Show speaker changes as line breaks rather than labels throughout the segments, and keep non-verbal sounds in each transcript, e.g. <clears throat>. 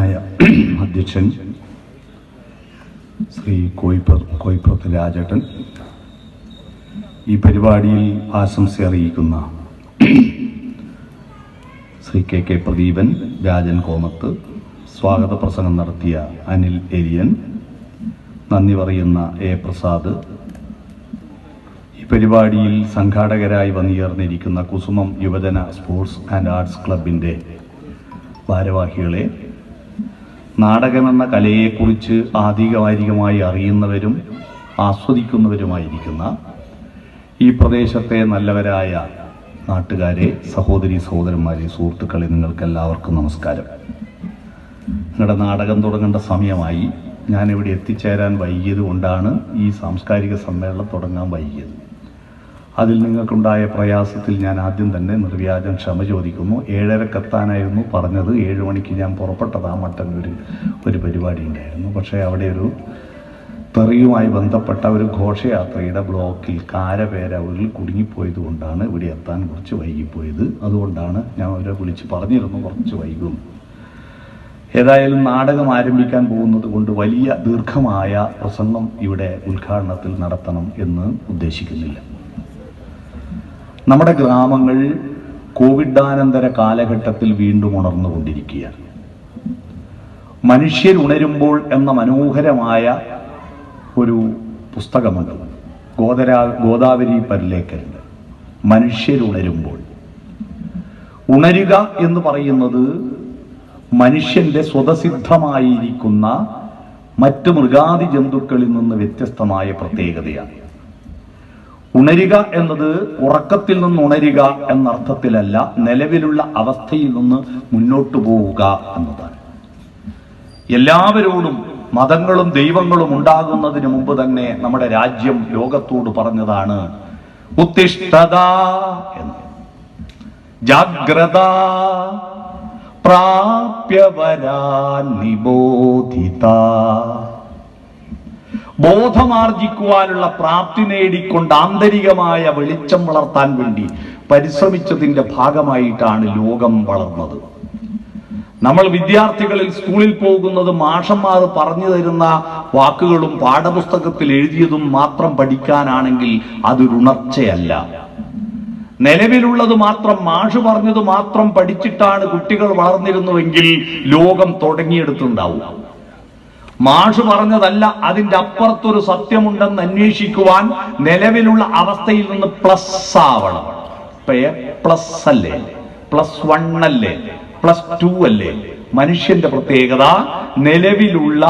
ബഹുമാനായ <clears throat> അധ്യക്ഷൻ ശ്രീ കോയിപ്പർ കോയിപ്പുറത്ത് രാജേട്ടൻ ഈ പരിപാടിയിൽ ആശംസ അറിയിക്കുന്ന <clears throat> ശ്രീ കെ കെ പ്രദീപൻ രാജൻ കോമത്ത് സ്വാഗത പ്രസംഗം നടത്തിയ അനിൽ എരിയൻ നന്ദി പറയുന്ന എ പ്രസാദ് ഈ പരിപാടിയിൽ സംഘാടകരായി വന്നുചേർന്നിരിക്കുന്ന കുസുമം യുവജന സ്പോർട്സ് ആൻഡ് ആർട്സ് ക്ലബിന്റെ ഭാരവാഹികളെ നാടകമെന്ന കലയെക്കുറിച്ച് ആധികാരികമായി അറിയുന്നവരും ആസ്വദിക്കുന്നവരുമായിരിക്കുന്ന ഈ പ്രദേശത്തെ നല്ലവരായ നാട്ടുകാരെ സഹോദരി സഹോദരന്മാരെ സുഹൃത്തുക്കളെ നിങ്ങൾക്ക് എല്ലാവർക്കും നമസ്കാരം. നിങ്ങളുടെ നാടകം തുടങ്ങേണ്ട സമയമായി ഞാനിവിടെ എത്തിച്ചേരാൻ വൈകിയത് കൊണ്ടാണ് ഈ സാംസ്കാരിക സമ്മേളനം തുടങ്ങാൻ വൈകിയത്. അതിൽ നിങ്ങൾക്കുണ്ടായ പ്രയാസത്തിൽ ഞാൻ ആദ്യം തന്നെ നിർവ്യാജം ക്ഷമ ചോദിക്കുന്നു. ഏഴരക്കെത്താനായിരുന്നു പറഞ്ഞത്. ഏഴ് മണിക്ക് ഞാൻ പുറപ്പെട്ടതാ മട്ടന്നൂർ ഒരു പരിപാടി ഉണ്ടായിരുന്നു. പക്ഷേ അവിടെ ഒരു തെറിയുമായി ബന്ധപ്പെട്ട ഒരു ഘോഷയാത്രയുടെ ബ്ലോക്കിൽ കാരപേരവരിൽ കുടുങ്ങിപ്പോയത് കൊണ്ടാണ് ഇവിടെ എത്താൻ കുറച്ച് വൈകിപ്പോയത്. അതുകൊണ്ടാണ് ഞാൻ അവരെ വിളിച്ച് പറഞ്ഞിരുന്നു കുറച്ച് വൈകും. ഏതായാലും നാടകം ആരംഭിക്കാൻ പോകുന്നത് കൊണ്ട് വലിയ ദീർഘമായ പ്രസംഗം ഇവിടെ ഉദ്ഘാടനത്തിൽ നടത്തണം എന്ന് ഉദ്ദേശിക്കുന്നില്ല. നമ്മുടെ ഗ്രാമങ്ങൾ കോവിഡാനന്തര കാലഘട്ടത്തിൽ വീണ്ടും ഉണർന്നുകൊണ്ടിരിക്കുകയാണ്. മനുഷ്യർ ഉണരുമ്പോൾ എന്ന മനോഹരമായ ഒരു പുസ്തകമുണ്ട്. ഗോദരാ ഗോദാവരി പരിലേക്കരുണ്ട് മനുഷ്യരുണരുമ്പോൾ ഉണരുക എന്ന് പറയുന്നത് മനുഷ്യന്റെ സ്വതസിദ്ധമായിരിക്കുന്ന മറ്റ് മൃഗാദി ജന്തുക്കളിൽ നിന്ന് വ്യത്യസ്തമായ പ്രത്യേകതയാണ്. ഉണരുക എന്നത് ഉറക്കത്തിൽ നിന്ന് ഉണരുക എന്നർത്ഥത്തിലല്ല നിലവിലുള്ള അവസ്ഥയിൽ നിന്ന് മുന്നോട്ടു പോവുക എന്നതാണ്. എല്ലാവരോടും മതങ്ങളും ദൈവങ്ങളും ഉണ്ടാകുന്നതിന് മുമ്പ് തന്നെ നമ്മുടെ രാജ്യം ലോകത്തോട് പറഞ്ഞതാണ് ഉത്തിഷ്ഠത എന്ന്. ജാഗ്രത പ്രാപ്യവരാ നിബോധിത. ബോധമാർജിക്കുവാനുള്ള പ്രാപ്തി നേടിക്കൊണ്ട് ആന്തരികമായ വെളിച്ചം വളർത്താൻ വേണ്ടി പരിശ്രമിച്ചതിന്റെ ഭാഗമായിട്ടാണ് ലോകം വളർന്നത്. നമ്മൾ വിദ്യാർത്ഥികളിൽ സ്കൂളിൽ പോകുന്നത് മാഷന്മാർ പറഞ്ഞു തരുന്ന വാക്കുകളും പാഠപുസ്തകത്തിൽ എഴുതിയതും മാത്രം പഠിക്കാനാണെങ്കിൽ അതൊരു ഉണർച്ചയല്ല. നിലവിലുള്ളത് മാത്രം മാഷ് പറഞ്ഞത് മാത്രം പഠിച്ചിട്ടാണ് കുട്ടികൾ വളർന്നിരുന്നുവെങ്കിൽ ലോകം തുടങ്ങിയെടുത്തുണ്ടാവും. മാഷ് പറഞ്ഞതല്ല അതിന്റെ അപ്പുറത്തൊരു സത്യമുണ്ടെന്ന് അന്വേഷിക്കുവാൻ നിലവിലുള്ള അവസ്ഥയിൽ നിന്ന് പ്ലസ് ആവണം. പ്ലസ് അല്ലേ? പ്ലസ് വൺ അല്ലേ? പ്ലസ് ടു അല്ലേ? മനുഷ്യന്റെ പ്രത്യേകത നിലവിലുള്ള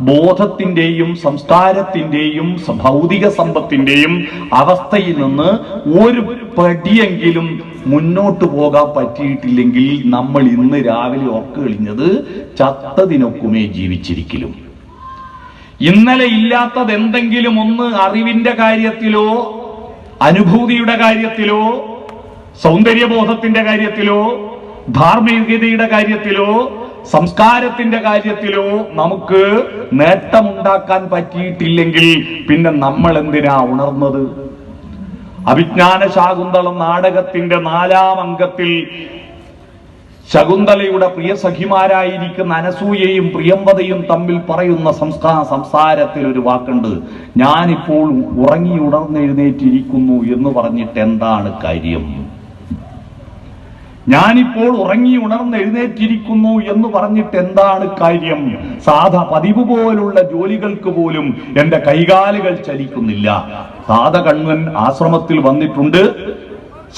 ബോധത്തിന്റെയും സംസ്കാരത്തിന്റെയും ഭൗതിക സമ്പത്തിന്റെയും അവസ്ഥയിൽ നിന്ന് ഒരു പടിയെങ്കിലും മുന്നോട്ട് പോകാൻ പറ്റിയിട്ടില്ലെങ്കിൽ നമ്മൾ ഇന്ന് രാവിലെ ഒക്കെ കഴിഞ്ഞത് ചത്തതിനൊക്കുമേ ജീവിച്ചിരിക്കലും. ഇന്നലെ ഇല്ലാത്തത് എന്തെങ്കിലും ഒന്ന് അറിവിന്റെ കാര്യത്തിലോ അനുഭൂതിയുടെ കാര്യത്തിലോ സൗന്ദര്യബോധത്തിന്റെ കാര്യത്തിലോ ധാർമ്മികതയുടെ കാര്യത്തിലോ സംസ്കാരത്തിന്റെ കാര്യത്തിലോ നമുക്ക് നേട്ടമുണ്ടാക്കാൻ പറ്റിയിട്ടില്ലെങ്കിൽ പിന്നെ നമ്മൾ എന്തിനാ ഉണർന്നത്? അഭിജ്ഞാന ശാകുന്തളം നാടകത്തിന്റെ നാലാം അംഗത്തിൽ ശകുന്തളയുടെ പ്രിയ സഖിമാരായിരിക്കുന്ന അനസൂയയും പ്രിയംവതയും തമ്മിൽ പറയുന്ന സംസ്കാര സംസാരത്തിൽ ഒരു വാക്കുണ്ട്. ഞാനിപ്പോൾ ഉറങ്ങി ഉണർന്നെഴുന്നേറ്റിരിക്കുന്നു എന്ന് പറഞ്ഞിട്ട് എന്താണ് കാര്യം? ഞാനിപ്പോൾ ഉറങ്ങി ഉണർന്ന് എഴുന്നേറ്റിരിക്കുന്നു എന്ന് പറഞ്ഞിട്ട് എന്താണ് കാര്യം? സാധാ പതിവ് പോലുള്ള ജോലികൾക്ക് പോലും എന്റെ കൈകാലുകൾ ചലിക്കുന്നില്ല. സാധകണ്വൻ ആശ്രമത്തിൽ വന്നിട്ടുണ്ട്.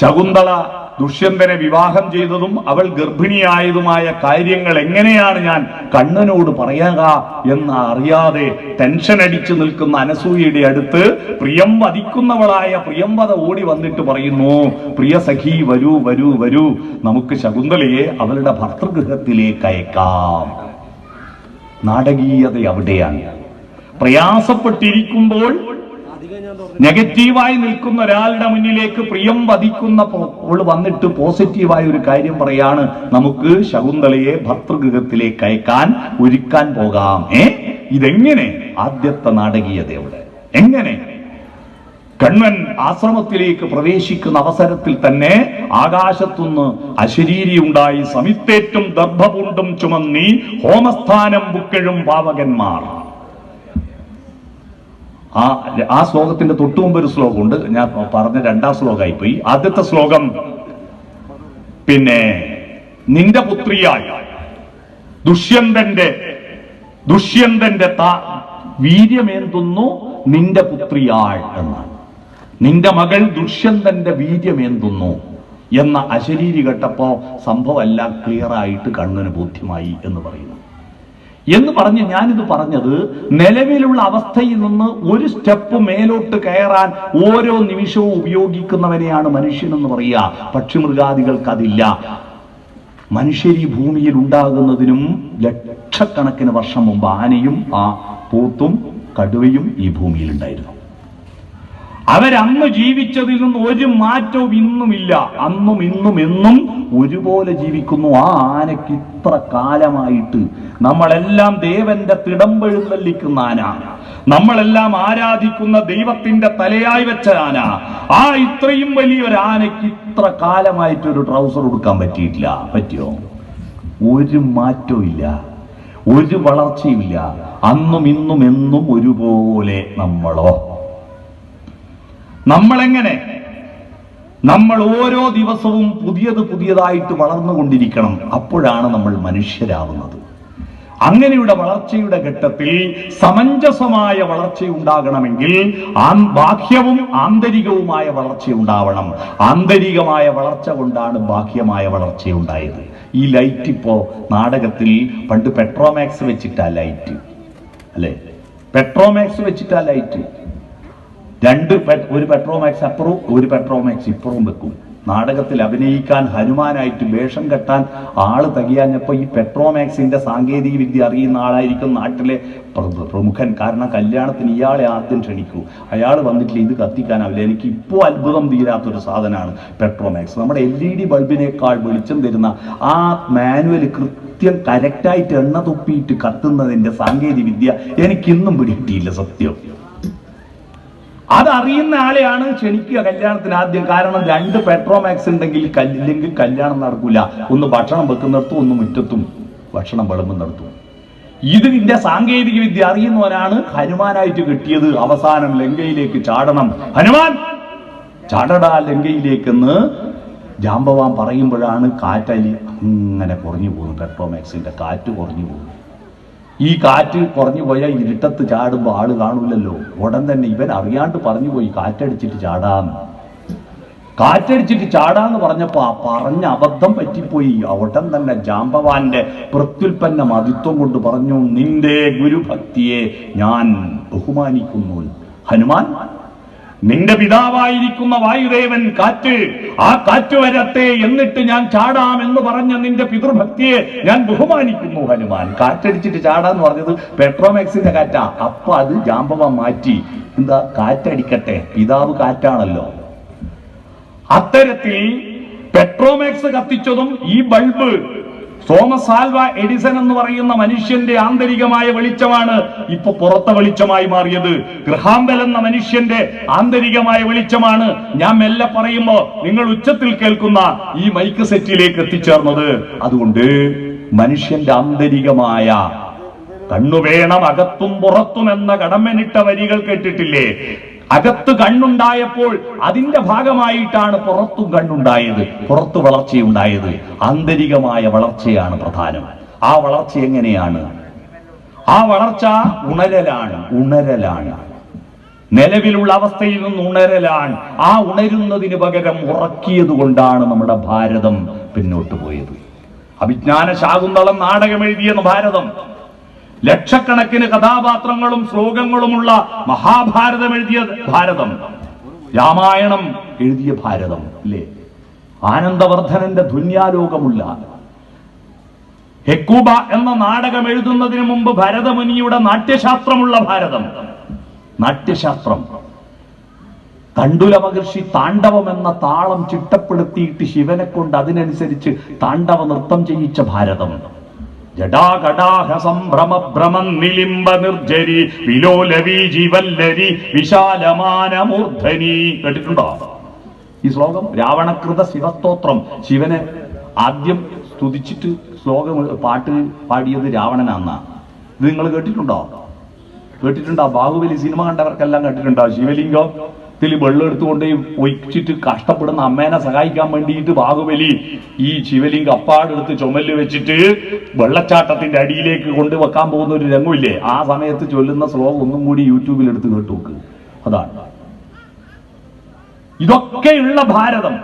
ശകുന്തള ദുഷ്യന്തനെ വിവാഹം ചെയ്തതും അവൾ ഗർഭിണിയായതുമായ കാര്യങ്ങൾ എങ്ങനെയാണ് ഞാൻ കണ്ണനോട് പറയുക എന്ന് അറിയാതെ ടെൻഷൻ അടിച്ചു നിൽക്കുന്ന അനസൂയയുടെ അടുത്ത് പ്രിയം വധിക്കുന്നവളായ പ്രിയംവത ഓടി വന്നിട്ട് പറയുന്നു പ്രിയ സഖി വരൂ വരൂ വരൂ. നമുക്ക് ശകുന്തലയെ അവളുടെ ഭർത്തൃഗൃഹത്തിലേക്ക് അയക്കാം. നാടകീയത അവിടെയാണ്. പ്രയാസപ്പെട്ടിരിക്കുമ്പോൾ നെഗറ്റീവായി നിൽക്കുന്ന ഒരാളുടെ മുന്നിലേക്ക് പ്രിയം വധിക്കുന്ന വന്നിട്ട് പോസിറ്റീവായ ഒരു കാര്യം പറയാണ്. നമുക്ക് ശകുന്തളയെ ഭർത്തൃഗൃഹത്തിലേക്ക് അയക്കാൻ ഒരുക്കാൻ പോകാം. ഏ? ഇതെങ്ങനെ ആദ്യത്തെ നാടകീയത എവിടെ എങ്ങനെ? കണ്ണൻ ആശ്രമത്തിലേക്ക് പ്രവേശിക്കുന്ന അവസരത്തിൽ തന്നെ ആകാശത്തുനിന്ന് അശരീരി ഉണ്ടായി സമിത്തേറ്റും ദർഭപുണ്ടും ചുമന്നി ഹോമസ്ഥാനം ബുക്കഴും പാവകന്മാർ. ആ ആ ശ്ലോകത്തിന്റെ തൊട്ടു മുമ്പ് ഒരു ശ്ലോകമുണ്ട്. ഞാൻ പറഞ്ഞ രണ്ടാം ശ്ലോകമായി പോയി ആദ്യത്തെ ശ്ലോകം പിന്നെ നിന്റെ പുത്രിയായി ദുഷ്യന്തന്റെ ദുഷ്യന്തന്റെ താ വീര്യമേന്തുന്നു? നിന്റെ പുത്രിയാൾ എന്നാണ്. നിന്റെ മകൾ ദുഷ്യന്തന്റെ വീര്യമേന്തുന്നു? എന്ന അശരീരി കേട്ടപ്പോ സംഭവമല്ല ക്ലിയർ ആയിട്ട് കണ്ണിന് ബോധ്യമായി എന്ന് പറയുന്നു. എന്ന് പറഞ്ഞ് ഞാനിത് പറഞ്ഞത് നിലവിലുള്ള അവസ്ഥയിൽ നിന്ന് ഒരു സ്റ്റെപ്പ് മേലോട്ട് കയറാൻ ഓരോ നിമിഷവും ഉപയോഗിക്കുന്നവനെയാണ് മനുഷ്യൻ എന്ന് പറയുക. പക്ഷിമൃഗാദികൾക്ക് അതില്ല മനുഷ്യർ ഈ ഭൂമിയിൽ ഉണ്ടാകുന്നതിനും ലക്ഷക്കണക്കിന് വർഷം മുമ്പ് ആനയും ആ പൂത്തും കടുവയും ഈ ഭൂമിയിൽ ഉണ്ടായിരുന്നു. അവരന്ന് ജീവിച്ചതിൽ നിന്ന് ഒരു മാറ്റവും ഇന്നുമില്ല. അന്നും ഇന്നും എന്നും ഒരുപോലെ ജീവിക്കുന്നു. ആ ആനയ്ക്ക് ഇത്ര കാലമായിട്ട് നമ്മളെല്ലാം ദേവന്റെ തിടമ്പെഴുന്നള്ളിക്കുന്ന ആന. നമ്മളെല്ലാം ആരാധിക്കുന്ന ദൈവത്തിന്റെ തലയായി വെച്ച ആന. ആ ഇത്രയും വലിയൊരു ആനയ്ക്ക് ഇത്ര കാലമായിട്ട് ഒരു ട്രൗസർ കൊടുക്കാൻ പറ്റിയിട്ടില്ല. പറ്റിയോ? ഒരു മാറ്റവും ഇല്ല. ഒരു വളർച്ചയുമില്ല അന്നും ഇന്നും എന്നും ഒരുപോലെ നമ്മളോ. നമ്മളെങ്ങനെ? നമ്മൾ ഓരോ ദിവസവും പുതിയത് പുതിയതായിട്ട് വളർന്നുകൊണ്ടിരിക്കണം. അപ്പോഴാണ് നമ്മൾ മനുഷ്യരാവുന്നത്. അങ്ങനെയുള്ള വളർച്ചയുടെ ഘട്ടത്തിൽ സമഞ്ജസമായ വളർച്ച ഉണ്ടാകണമെങ്കിൽ ബാഹ്യവും ആന്തരികവുമായ വളർച്ച ഉണ്ടാവണം ആന്തരികമായ വളർച്ച കൊണ്ടാണ് ബാഹ്യമായ വളർച്ച ഉണ്ടായത് ഈ ലൈറ്റ് ഇപ്പോ നാടകത്തിൽ പണ്ട് പെട്രോമാക്സ് വെച്ചിട്ടാ ലൈറ്റ്. അല്ലെ? പെട്രോമാക്സ് വെച്ചിട്ടാ ലൈറ്റ്. രണ്ട് ഒരു പെട്രോമാക്സ് അപ്പുറവും ഒരു പെട്രോമാക്സ് ഇപ്പുറവും വെക്കും. നാടകത്തിൽ അഭിനയിക്കാൻ ഹനുമാനായിട്ട് വേഷം കെട്ടാൻ ആൾ തകിയാഞ്ഞപ്പോൾ ഈ പെട്രോമാക്സിന്റെ സാങ്കേതിക വിദ്യ അറിയുന്ന ആളായിരിക്കും നാട്ടിലെ പ്രമുഖൻ. കാരണം കല്യാണത്തിന് ഇയാളെ ആദ്യം ക്ഷണിക്കൂ. അയാൾ വന്നിട്ടില്ല ഇത് കത്തിക്കാനാവില്ല. എനിക്ക് ഇപ്പോൾ അത്ഭുതം തീരാത്തൊരു സാധനമാണ് പെട്രോമാക്സ് നമ്മുടെ എൽ ഇ ഡി ബൾബിനേക്കാൾ വെളിച്ചം തരുന്ന ആ മാനുവൽ കൃത്യം കറക്റ്റായിട്ട് എണ്ണ തുപ്പിയിട്ട് കത്തുന്നതിന്റെ സാങ്കേതിക വിദ്യ എനിക്കിന്നും പിടികിട്ടിയില്ല സത്യം. അതറിയുന്ന ആളെയാണ് ക്ഷണിക്കുക കല്യാണത്തിന് ആദ്യം. കാരണം രണ്ട് പെട്രോമാക്സ് ഉണ്ടെങ്കിൽ കല്ലില്ലെങ്കിൽ കല്യാണം നടക്കൂല. ഒന്ന് ഭക്ഷണം വെക്കുന്നിടത്തും ഒന്ന് മുറ്റത്തും ഭക്ഷണം വിളമ്പുന്നിടത്തും. ഇതിന്റെ സാങ്കേതിക വിദ്യ. അറിയുന്നവനാണ് ഹനുമാനായിട്ട് കിട്ടിയത്. അവസാനം ലങ്കയിലേക്ക് ചാടണം. ഹനുമാൻ! ചാടടാ ലങ്കയിലേക്കെന്ന് ജാമ്പവാൻ പറയുമ്പോഴാണ് കാറ്റലി അങ്ങനെ കുറഞ്ഞു പോകുന്നു. പെട്രോമാക്സിന്റെ കാറ്റ് കുറഞ്ഞു പോകുന്നു. ഈ കാറ്റ് കുറഞ്ഞു പോയാൽ ഇരുട്ടത്ത് ചാടുമ്പോൾ ആൾ കാണൂലല്ലോ. ഉടൻ തന്നെ ഇവൻ അറിയാണ്ട് പറഞ്ഞു പോയി കാറ്റടിച്ചിട്ട് ചാടാന്ന് കാറ്റടിച്ചിട്ട് ചാടാന്ന് പറഞ്ഞപ്പോ ആ പറഞ്ഞ അബദ്ധം പറ്റിപ്പോയി. ഉടൻ തന്നെ ജാമ്പവാന്റെ പ്രത്യുൽപ്പന്ന മതിത്വം കൊണ്ട് പറഞ്ഞു നിന്റെ ഗുരുഭക്തിയെ ഞാൻ ബഹുമാനിക്കുന്നു. ഹനുമാൻ നിന്റെ പിതാവായിരിക്കുന്ന വായുദേവൻ കാറ്റ് ആ കാറ്റ് വരത്തെ എന്നിട്ട് ഞാൻ ചാടാം എന്ന് പറഞ്ഞ നിന്റെ പിതൃഭക്തിയെ ഞാൻ ബഹുമാനിക്കുന്നു ഹനുമാൻ. കാറ്റടിച്ചിട്ട് ചാടാന്ന് പറഞ്ഞത് പെട്രോമാക്സിന്റെ കാറ്റാ. അപ്പൊ അത് ജാമ്പവ മാറ്റി. എന്താ? കാറ്റടിക്കട്ടെ. പിതാവ് കാറ്റാണല്ലോ. അത്തരത്തിൽ പെട്രോമാക്സ് കത്തിച്ചതും ഈ ബൾബ് തോമസ് ആൽവ എഡിസൺ എന്ന് പറയുന്ന മനുഷ്യന്റെ ആന്തരികമായ വെളിച്ചമാണ് ഇപ്പൊ പുറത്തെ വെളിച്ചമായി മാറിയത്. ഗ്രഹാംബൽ എന്ന മനുഷ്യന്റെ ആന്തരികമായ വെളിച്ചമാണ് ഞാൻ മെല്ലെ പറയുമ്പോ നിങ്ങൾ ഉച്ചത്തിൽ കേൾക്കുന്ന ഈ മൈക്ക് സെറ്റിലേക്ക് എത്തിച്ചേർന്നത്. അതുകൊണ്ട് മനുഷ്യന്റെ ആന്തരികമായ കണ്ണു വേണം അകത്തും പുറത്തും എന്ന കടമ്മനിട്ട വരികൾ കേട്ടിട്ടില്ലേ? അകത്ത് കണ്ണുണ്ടായപ്പോൾ അതിന്റെ ഭാഗമായിട്ടാണ് പുറത്തും കണ്ണുണ്ടായത് പുറത്തു വളർച്ചയുണ്ടായത്. ആന്തരികമായ വളർച്ചയാണ് പ്രധാനം. ആ വളർച്ച എങ്ങനെയാണ്? ആ വളർച്ച ഉണരലാണ് ഉണരലാണ്. നിലവിലുള്ള അവസ്ഥയിൽ നിന്ന് ഉണരലാണ്. ആ ഉണരുന്നതിന് പകരം ഉറക്കിയത് കൊണ്ടാണ് നമ്മുടെ ഭാരതം പിന്നോട്ട് പോയത്. അഭിജ്ഞാന ശാകുന്തളം നാടകം എഴുതിയെന്ന് ഭാരതം. ലക്ഷക്കണക്കിന് കഥാപാത്രങ്ങളും ശ്ലോകങ്ങളുമുള്ള മഹാഭാരതം എഴുതിയ ഭാരതം. രാമായണം എഴുതിയ ഭാരതം അല്ലേ? ആനന്ദവർദ്ധനന്റെ ധുന്യാലോകമുള്ള. ഹെക്കൂബ എന്ന നാടകം എഴുതുന്നതിന് മുമ്പ് ഭരതമുനിയുടെ നാട്യശാസ്ത്രമുള്ള ഭാരതം. നാട്യശാസ്ത്രം. തണ്ടുല മഹർഷി താണ്ഡവം എന്ന താളം ചിട്ടപ്പെടുത്തിയിട്ട് ശിവനെ കൊണ്ട് അതിനനുസരിച്ച് താണ്ഡവ നൃത്തം ചെയ്യിച്ച ഭാരതം. സംഭ്രമ ഭ്രമം നിർജരി വിലോലവി ജീവല്ലരി വിശാലമാനമൂർധനി. കേട്ടിട്ടുണ്ടോ? ഈ ശ്ലോകം രാവണകൃത ശിവസ്തോത്രം. ശിവനെ ആദ്യം സ്തുതിച്ചിട്ട് ശ്ലോകം പാട്ട് പാടിയത് രാവണനാന്ന. ഇത് നിങ്ങൾ കേട്ടിട്ടുണ്ടോ? കേട്ടിട്ടുണ്ടോ? ബാഹുബലി സിനിമ കണ്ടവർക്കെല്ലാം കേട്ടിട്ടുണ്ടോ? ശിവലിംഗം ത്തിൽ വെള്ളം എടുത്തുകൊണ്ട് ഒഴിച്ചിട്ട് കഷ്ടപ്പെടുന്ന അമ്മേനെ സഹായിക്കാൻ വേണ്ടിയിട്ട് ബാഹുബലി ഈ ശിവലിംഗ അപ്പാടെടുത്ത് ചുമൽ വെച്ചിട്ട് വെള്ളച്ചാട്ടത്തിന്റെ അടിയിലേക്ക് കൊണ്ട് വെക്കാൻ പോകുന്ന ഒരു രംഗമില്ലേ? ആ സമയത്ത് ചൊല്ലുന്ന ശ്ലോകം ഒന്നും കൂടി യൂട്യൂബിൽ എടുത്ത് കേട്ടു നോക്ക്. അതാണ്. ഇതൊക്കെയുള്ള ഭാരതം.